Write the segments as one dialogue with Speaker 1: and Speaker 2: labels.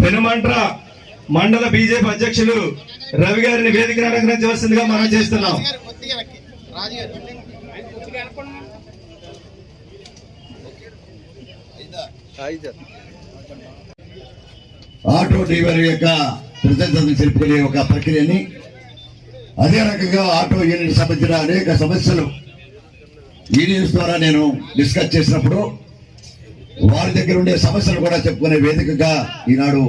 Speaker 1: పెనుమంట్ర మండల బీజేపీ అధ్యక్షులు రవి గారిని వేదిక అలంకరించవలసిందిగా మనం చేస్తున్నాం.
Speaker 2: ఆటో డ్రైవర్ యొక్క కృతజ్ఞతలు తెలుపుకునే ఒక ప్రక్రియని అదే రకంగా ఆటో యూనియన్ సంబంధించిన అనేక సమస్యలు యూనియన్స్ ద్వారా నేను డిస్కస్ చేసినప్పుడు వారి దగ్గర ఉండే సమస్యలు కూడా చెప్పుకునే వేదికగా ఈనాడు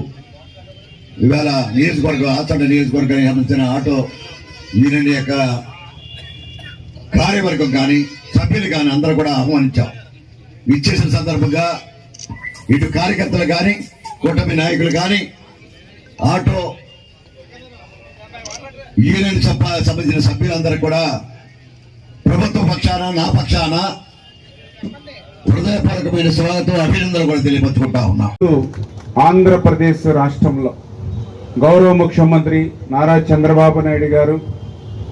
Speaker 2: ఇవాళ నియోజకవర్గం ఆచండ నియోజకవర్గానికి సంబంధించిన ఆటో యూనియన్ యొక్క కార్యవర్గం కానీ సభ్యులు కానీ అందరూ కూడా ఆహ్వానించాం. ఇచ్చేసిన సందర్భంగా ఇటు కార్యకర్తలు కానీ కూటమి నాయకులు కానీ ఆటో యూనియన్ సభ సంబంధించిన సభ్యులందరూ కూడా ప్రభుత్వ పక్షాన నా పక్షాన హృదయపూర్వకమైన స్వాగతం అభినందనలు కూడా తెలియపరుచుకుంటా ఉన్నాం.
Speaker 3: ఆంధ్రప్రదేశ్ రాష్ట్రంలో గౌరవ ముఖ్యమంత్రి నారా చంద్రబాబు నాయుడు గారు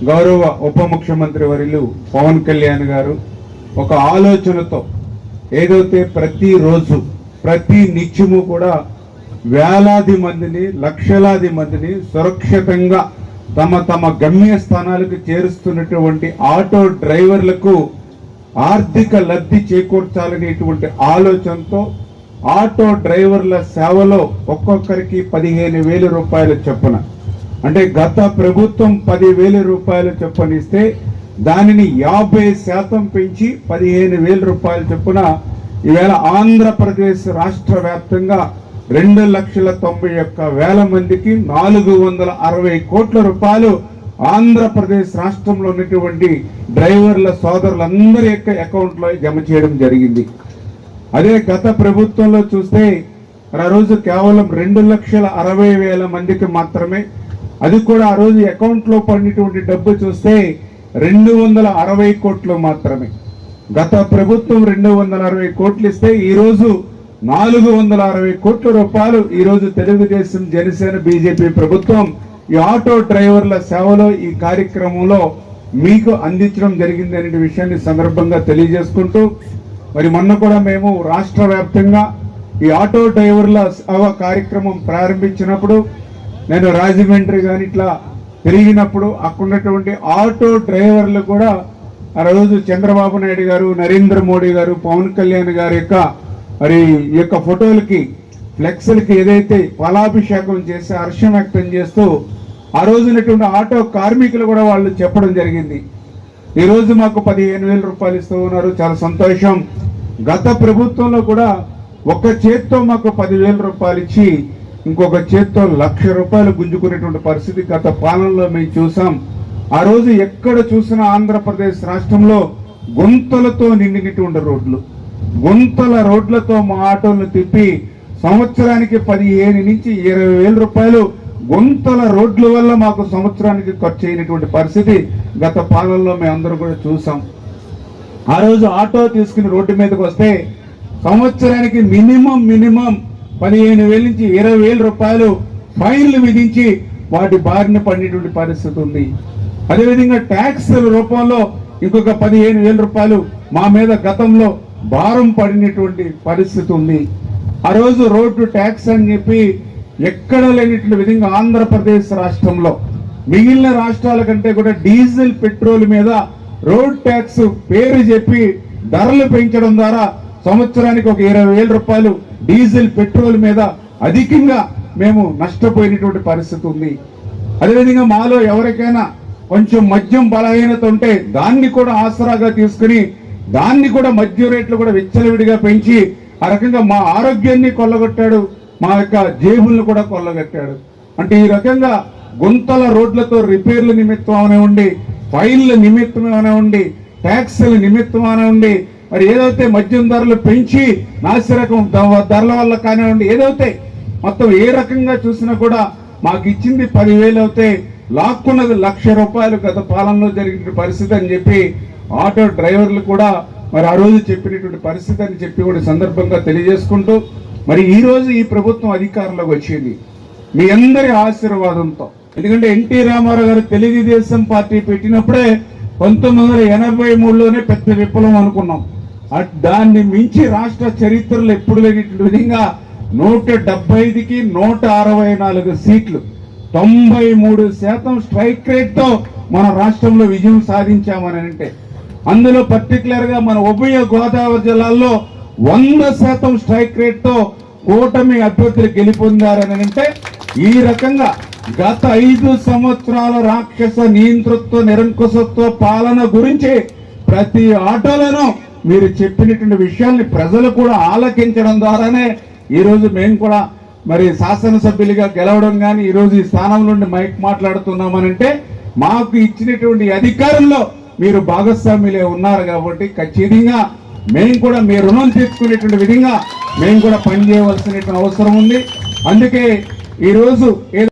Speaker 3: గౌరవ ఉప ముఖ్యమంత్రి వర్యులు పవన్ కళ్యాణ్ గారు ఒక ఆలోచనతో ఏదైతే ప్రతిరోజు ప్రతి నిత్యము కూడా వేలాది మందిని లక్షలాది మందిని సురక్షితంగా తమ తమ గమ్య స్థానాలకు చేరుస్తున్నటువంటి ఆటో డ్రైవర్లకు ఆర్థిక లబ్ధి చేకూర్చాలనేటువంటి ఆలోచనతో ఆటో డ్రైవర్ల సేవలో ఒక్కొక్కరికి పదిహేను వేల రూపాయల చొప్పున. అంటే గత ప్రభుత్వం పదివేల రూపాయల చొప్పునిస్తే దానిని యాభై శాతం పెంచి పదిహేను వేల రూపాయల చొప్పున ఈవేళ ఆంధ్రప్రదేశ్ రాష్ట్ర వ్యాప్తంగా రెండు లక్షల తొంభై ఒక్క వేల మందికి నాలుగు వందల అరవై కోట్ల రూపాయలు ఆంధ్రప్రదేశ్ రాష్ట్రంలో ఉన్నటువంటి డ్రైవర్ల సోదరులందరి యొక్క అకౌంట్లో జమ చేయడం జరిగింది. అదే గత ప్రభుత్వంలో చూస్తే ఆ రోజు కేవలం రెండు లక్షల అరవై వేల మందికి మాత్రమే అది కూడా ఆ రోజు అకౌంట్లో పడినటువంటి డబ్బు చూస్తే రెండు వందల అరవై కోట్లు మాత్రమే. గత ప్రభుత్వం రెండు వందల అరవై కోట్లు ఇస్తే ఈరోజు నాలుగు వందల అరవై కోట్ల రూపాయలు ఈరోజు తెలుగుదేశం జనసేన బీజేపీ ప్రభుత్వం ఈ ఆటో డ్రైవర్ల సేవలో ఈ కార్యక్రమంలో మీకు అందించడం జరిగింది అనే విషయాన్ని సందర్భంగా తెలియజేసుకుంటూ మరి మొన్న కూడా మేము రాష్ట్ర వ్యాప్తంగా ఈ ఆటో డ్రైవర్ల సేవ కార్యక్రమం ప్రారంభించినప్పుడు నేను రాజమండ్రి కానీ ఇట్లా తిరిగినప్పుడు అక్కడున్నటువంటి ఆటో డ్రైవర్లు కూడా ఆ రోజు చంద్రబాబు నాయుడు గారు నరేంద్ర మోడీ గారు పవన్ కళ్యాణ్ గారి యొక్క మరి ఈ యొక్క ఫోటోలకి ఫ్లెక్స్లకి ఏదైతే ఫలాభిషేకం చేసి హర్షం వ్యక్తం చేస్తూ ఆ రోజునటువంటి ఆటో కార్మికులు కూడా వాళ్ళు చెప్పడం జరిగింది. ఈరోజు మాకు పదిహేను వేల రూపాయలు ఇస్తూ ఉన్నారు. చాలా సంతోషం. గత ప్రభుత్వంలో కూడా ఒక చేత్తో మాకు పదివేల రూపాయలు ఇచ్చి ఇంకొక చేత్తో లక్ష రూపాయలు గుంజుకునేటువంటి పరిస్థితి గత పాలనలో మేము చూసాం. ఆ రోజు ఎక్కడ చూసినా ఆంధ్రప్రదేశ్ రాష్ట్రంలో గుంతలతో నిండినటువంటి రోడ్లు. గుంతల రోడ్లతో మా ఆటోలను తిప్పి సంవత్సరానికి పదిహేను నుంచి ఇరవై వేల రూపాయలు గుంతల రోడ్ల వల్ల మాకు సంవత్సరానికి ఖర్చు అయినటువంటి పరిస్థితి గత పాలనలో మేము కూడా చూసాం. ఆ రోజు ఆటో తీసుకుని రోడ్డు మీదకి వస్తే సంవత్సరానికి మినిమం మినిమం పదిహేను వేల నుంచి ఇరవై వేల రూపాయలు ఫైన్లు విధించి వాటి బారిన పడినటువంటి పరిస్థితి ఉంది. అదేవిధంగా ట్యాక్స్ రూపంలో ఇంకొక పదిహేను వేల రూపాయలు మా మీద గతంలో భారం పడినటువంటి పరిస్థితి ఉంది. ఆ రోజు రోడ్డు ట్యాక్స్ అని చెప్పి ఎక్కడ లేనటువంటి విధంగా ఆంధ్రప్రదేశ్ రాష్ట్రంలో మిగిలిన రాష్ట్రాల కంటే కూడా డీజిల్ పెట్రోల్ మీద రోడ్ ట్యాక్స్ పేరు చెప్పి ధరలు పెంచడం ద్వారా సంవత్సరానికి ఒక ఇరవై రూపాయలు డీజిల్ పెట్రోల్ మీద అధికంగా మేము నష్టపోయినటువంటి పరిస్థితి ఉంది. అదేవిధంగా మాలో ఎవరికైనా కొంచెం మద్యం బలహీనత ఉంటే దాన్ని కూడా ఆసరాగా తీసుకుని దాన్ని కూడా మద్యం రేట్లు కూడా విచ్చలవిడిగా పెంచి ఆ రకంగా మా ఆరోగ్యాన్ని కొల్లగొట్టాడు మా యొక్క జేబుల్ని కూడా కొల్లగొట్టాడు. అంటే ఈ రకంగా గుంతల రోడ్లతో రిపేర్ల నిమిత్తం ఉండి ఫైళ్ళ నిమిత్తం అవనివ్వండి ట్యాక్సుల నిమిత్తం అవనివ్వండి మరి ఏదైతే మద్యం ధరలు పెంచి నాసిరకం ధరల వల్ల కానివ్వండి ఏదైతే మొత్తం ఏ రకంగా చూసినా కూడా మాకు ఇచ్చింది పదివేలు అయితే లాక్కున్నది లక్ష రూపాయలు గత పాలనలో జరిగిన పరిస్థితి అని చెప్పి ఆటో డ్రైవర్లు కూడా మరి ఆ రోజు చెప్పినటువంటి పరిస్థితి అని చెప్పి కూడా సందర్భంగా తెలియజేసుకుంటూ మరి ఈరోజు ఈ ప్రభుత్వం అధికారంలోకి వచ్చింది. మీ అందరి ఆశీర్వాదంతో. ఎందుకంటే ఎన్టీ రామారావు గారు తెలుగుదేశం పార్టీ పెట్టినప్పుడే పంతొమ్మిది వందల ఎనభై మూడులోనే పెద్ద విప్లవం అనుకున్నాం. దాన్ని మించి రాష్ట్ర చరిత్రలో ఎప్పుడు లేనిటువంటి విధంగా నూట డెబ్బై ఐదుకి నూట అరవై నాలుగు సీట్లు. తొంభై మూడు శాతం స్ట్రైక్ రేట్తో మన రాష్ట్రంలో విజయం సాధించామని అంటే అందులో పర్టికులర్గా మన ఉభయ గోదావరి జిల్లాల్లో వంద శాతం స్ట్రైక్ రేట్తో కూటమి అభ్యర్థులు గెలిపొందారని అంటే ఈ రకంగా గత ఐదు సంవత్సరాల రాక్షస నియంతృత్వ నిరంకుశత్వ పాలన గురించి ప్రతి ఆటోలను మీరు చెప్పినటువంటి విషయాల్ని ప్రజలు కూడా ఆలకించడం ద్వారానే ఈరోజు మేము కూడా మరి శాసనసభ్యులుగా గెలవడం కానీ ఈరోజు ఈ స్థానం నుండి మైక్ మాట్లాడుతున్నామనంటే మాకు ఇచ్చినటువంటి అధికారంలో మీరు భాగస్వాములే ఉన్నారు కాబట్టి ఖచ్చితంగా మేము కూడా మీ రుణం తీర్చుకునేటువంటి విధంగా మేము కూడా పనిచేయవలసినటువంటి అవసరం ఉంది. అందుకే ఈరోజు ఏదో